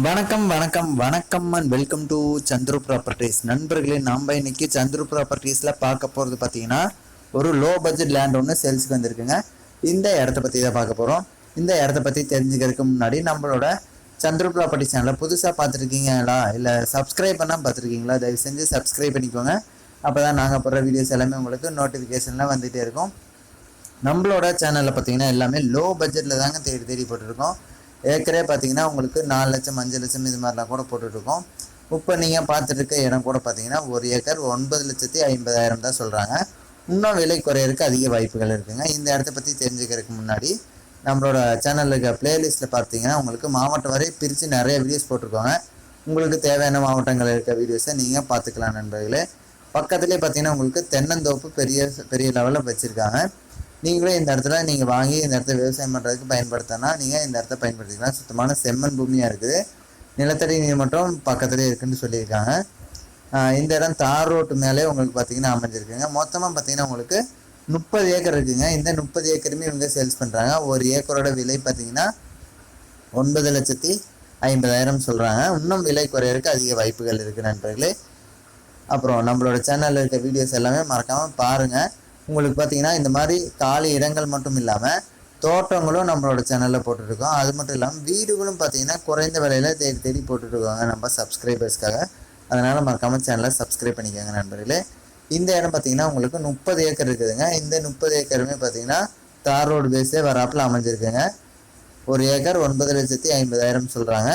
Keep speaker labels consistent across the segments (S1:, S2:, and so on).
S1: வணக்கம் வணக்கம் வணக்கம் and welcome to Chandru properties நண்பர்களே நாம் இன்னைக்கு சந்துரு ப்ராப்பர்ட்டிஸில் பார்க்க போகிறது பார்த்தீங்கன்னா ஒரு லோ பட்ஜெட் லேண்ட் ஒன்று சேல்ஸுக்கு வந்திருக்குங்க. இந்த இடத்த பற்றி தான் பார்க்க போகிறோம் இந்த இடத்த பற்றி தெரிஞ்சுக்கிறதுக்கு முன்னாடி நம்மளோட சந்துரு ப்ராப்பர்ட்டி சேனலை புதுசாக பார்த்துருக்கீங்களா? இல்லை சப்ஸ்கிரைப் பண்ணால் பார்த்துருக்கீங்களா? தயவு செஞ்சு சப்ஸ்கிரைப் பண்ணிக்கோங்க. அப்போ தான் நாங்கள் போடுற வீடியோஸ் எல்லாமே உங்களுக்கு நோட்டிஃபிகேஷன்லாம் வந்துகிட்டே இருக்கும். நம்மளோட சேனலில் பார்த்தீங்கன்னா எல்லாமே லோ பட்ஜெட்டில் தாங்க தேடி தேடி போட்டிருக்கோம். ஏக்கரே பார்த்தீங்கன்னா உங்களுக்கு நாலு லட்சம் அஞ்சு லட்சம் இது மாதிரிலாம் கூட போட்டுட்ருக்கோம். இப்போ நீங்கள் பார்த்துட்டு இருக்க இடம் கூட பார்த்தீங்கன்னா ஒரு ஏக்கர் ஒன்பது லட்சத்தி ஐம்பதாயிரம் தான் சொல்கிறாங்க இன்னும் விலை குறையிறதுக்கு அதிக வாய்ப்புகள் இருக்குங்க. இந்த இடத்த பற்றி தெரிஞ்சுக்கிறதுக்கு முன்னாடி நம்மளோட சேனலில் இருக்க பிளேலிஸ்ட்டில் பார்த்தீங்கன்னா உங்களுக்கு மாவட்டம் வரை பிரித்து நிறைய வீடியோஸ் போட்டிருக்கோங்க. உங்களுக்கு தேவையான மாவட்டங்கள் இருக்க வீடியோஸை நீங்கள் பார்த்துக்கலாம் நண்பர்களே. பக்கத்துலேயே பார்த்தீங்கன்னா உங்களுக்கு தென்னந்தோப்பு பெரிய பெரிய லெவலில் வச்சுருக்காங்க. நீங்களே இந்த இடத்துல நீங்கள் வாங்கி இந்த இடத்த விவசாயம் பண்ணுறதுக்கு பயன்படுத்தினா நீங்கள் இந்த இடத்த பயன்படுத்திக்கலாம். சுத்தமான செம்மண் பூமியாக இருக்குது. நிலத்தடி நீர் மட்டும் பக்கத்துலேயே இருக்குன்னு சொல்லியிருக்காங்க. இந்த இடம் தார் ரோட்டு மேலே உங்களுக்கு பார்த்தீங்கன்னா அமைஞ்சிருக்குங்க. மொத்தமாக பார்த்தீங்கன்னா உங்களுக்கு முப்பது ஏக்கர் இருக்குங்க. இந்த முப்பது ஏக்கருமே இவங்க சேல்ஸ் பண்ணுறாங்க ஒரு ஏக்கரோட விலை பார்த்தீங்கன்னா ஒன்பது லட்சத்தி ஐம்பதாயிரம் சொல்கிறாங்க இன்னும் விலை குறையறதுக்கு அதிக வாய்ப்புகள் இருக்குது நண்பர்களே. அப்புறம் நம்மளோட சேனலில் இருக்க வீடியோஸ் எல்லாமே மறக்காமல் பாருங்கள் உங்களுக்கு பார்த்தீங்கன்னா இந்த மாதிரி காலி இடங்கள் மட்டும் இல்லாமல் தோட்டங்களும் நம்மளோட சேனலில் போட்டுருக்கோம் அது மட்டும் இல்லாமல் வீடுகளும் பார்த்தீங்கன்னா குறைந்த விலையில் தேடி தேடி போட்டுட்ருக்காங்க நம்ம சப்ஸ்கிரைபர்ஸ்க்காக அதனால் மறக்காமல் சேனலை சப்ஸ்கிரைப் பண்ணிக்கோங்க நண்பர்களே. இந்த இடம் பார்த்தீங்கன்னா உங்களுக்கு முப்பது ஏக்கர் இருக்குதுங்க. இந்த முப்பது ஏக்கருமே பார்த்தீங்கன்னா தார் ரோடு பேஸே வராப்பில் அமைஞ்சிருக்குங்க. ஒரு ஏக்கர் ஒன்பது லட்சத்தி ஐம்பதாயிரம் சொல்கிறாங்க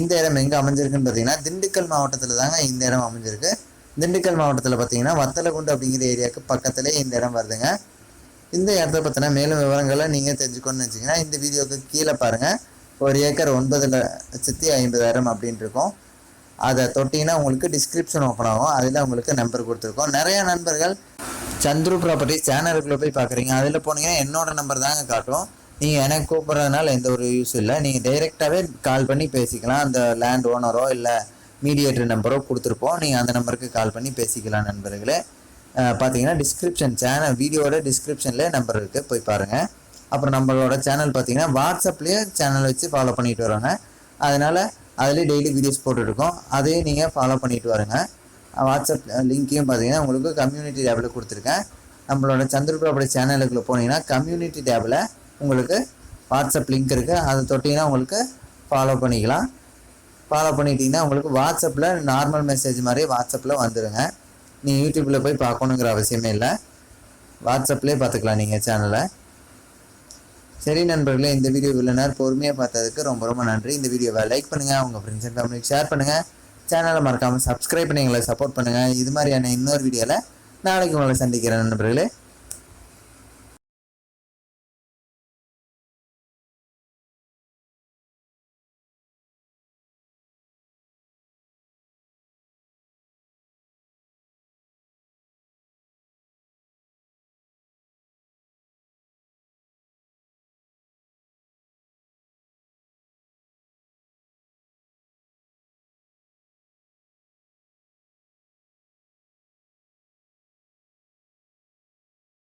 S1: இந்த இடம் எங்கே அமைஞ்சிருக்குன்னு பார்த்தீங்கன்னா திண்டுக்கல் மாவட்டத்தில் தாங்க இந்த இடம் அமைஞ்சிருக்கு. திண்டுக்கல் மாவட்டத்தில் பார்த்தீங்கன்னா வத்தலகுண்டு அப்படிங்கிற ஏரியாவுக்கு பக்கத்துலேயே இந்த இடம் வருதுங்க. இந்த இடத்த பற்றின மேலும் விவரங்களை நீங்கள் தெரிஞ்சுக்கணும்னு வச்சிங்கன்னா இந்த வீடியோவுக்கு கீழே பாருங்கள் ஒரு ஏக்கர் ஒன்பது லட்சத்தி ஐம்பதாயிரம் அப்படின்னு இருக்கும். அதை தொட்டிங்கன்னா உங்களுக்கு டிஸ்கிரிப்ஷன் ஓப்பன் ஆகும். அதில் உங்களுக்கு நம்பர் கொடுத்துருக்கோம். நிறையா நண்பர்கள் சந்துரு ப்ராப்பர்ட்டி சேனலுக்குள்ளே போய் பார்க்குறீங்க அதில் போனீங்கன்னா என்னோட நம்பர் தாங்க காட்டும். நீங்கள் எனக்கு கூப்பிட்றதுனால எந்த ஒரு யூஸ் இல்லை. நீங்கள் டைரெக்டாகவே கால் பண்ணி பேசிக்கலாம். அந்த லேண்ட் ஓனரோ இல்லை மீடியேட்டர் நம்பரோ கொடுத்துருப்போம். நீங்கள் அந்த நம்பருக்கு கால் பண்ணி பேசிக்கலாம் நண்பர்களே. பார்த்தீங்கன்னா டிஸ்கிரிப்ஷன் சேனல் வீடியோட டிஸ்கிரிப்ஷனில் நம்பர் இருக்குது போய் பாருங்கள் அப்புறம் நம்மளோட சேனல் பார்த்தீங்கன்னா வாட்ஸ்அப்லேயே சேனல் வச்சு ஃபாலோ பண்ணிட்டு வரோங்க அதனால் அதுலேயே டெய்லி வீடியோஸ் போட்டுருக்கோம் அதையும் நீங்கள் ஃபாலோ பண்ணிட்டு வருங்க. வாட்ஸ்அப் லிங்க்கையும் பார்த்தீங்கன்னா உங்களுக்கு கம்யூனிட்டி டேபில் கொடுத்துருக்கேன். நம்மளோட சந்திர ப்ராப்பர்ட்டி சேனலுக்குள்ளே போனீங்கன்னா கம்யூனிட்டி டேபில் உங்களுக்கு வாட்ஸ்அப் லிங்க் இருக்குது அதை தொட்டிங்கன்னா உங்களுக்கு ஃபாலோ பண்ணிக்கலாம். ஃபாலோ பண்ணிட்டீங்கன்னா உங்களுக்கு வாட்ஸ்அப்பில் நார்மல் மெசேஜ் மாதிரி வாட்ஸ்அப்பில் வந்துடுங்க நீங்கள் யூடியூப்பில் போய் பார்க்கணுங்கிற அவசியமே இல்லை. வாட்ஸ்அப்லேயே பார்த்துக்கலாம் நீங்கள் சேனலை சரி நண்பர்களே இந்த வீடியோ இவ்வளோ நேரம் பொறுமையாக பார்த்ததுக்கு ரொம்ப ரொம்ப நன்றி. இந்த வீடியோவை லைக் பண்ணுங்கள் உங்கள் ஃப்ரெண்ட்ஸ் அண்ட் ஃபேமிலிக்கு ஷேர் பண்ணுங்கள் சேனலை மறக்காமல் சப்ஸ்கிரைப் பண்ணி எங்களை சப்போர்ட் பண்ணுங்கள் இது மாதிரியான இன்னொரு வீடியோவில் நாளைக்கு உங்களை சந்திக்கிறேன் நண்பர்களே.